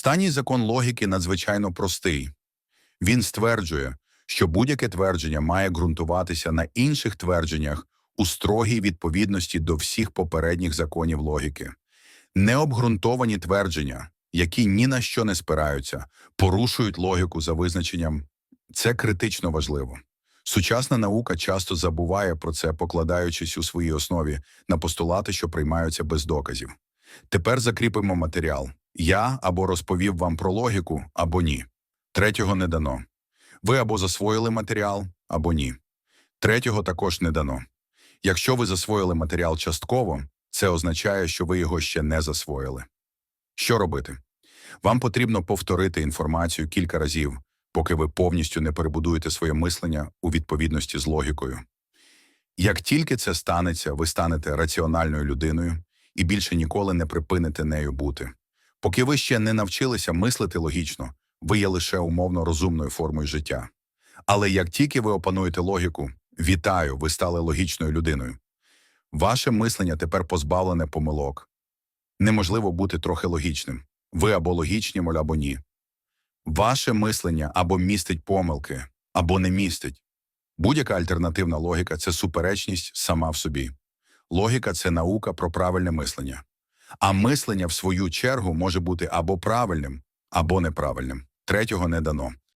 Останній закон логіки надзвичайно простий. Він стверджує, що будь-яке твердження має ґрунтуватися на інших твердженнях у строгій відповідності до всіх попередніх законів логіки. Необґрунтовані твердження, які ні на що не спираються, порушують логіку за визначенням. Це критично важливо. Сучасна наука часто забуває про це, покладаючись у своїй основі на постулати, що приймаються без доказів. Тепер закріпимо матеріал. Я або розповів вам про логіку, або ні. Третього не дано. Ви або засвоїли матеріал, або ні. Третього також не дано. Якщо ви засвоїли матеріал частково, це означає, що ви його ще не засвоїли. Що робити? Вам потрібно повторити інформацію кілька разів, поки ви повністю не перебудуєте своє мислення у відповідності з логікою. Як тільки це станеться, ви станете раціональною людиною і більше ніколи не припините нею бути. Поки ви ще не навчилися мислити логічно, ви є лише умовно розумною формою життя. Але як тільки ви опануєте логіку, вітаю, ви стали логічною людиною. Ваше мислення тепер позбавлене помилок. Неможливо бути трохи логічним. Ви або логічні, моль, або ні. Ваше мислення або містить помилки, або не містить. Будь-яка альтернативна логіка це суперечність сама в собі. Логіка це наука про правильне мислення. А мислення, в свою чергу, може бути або правильним, або неправильним. Третього не дано.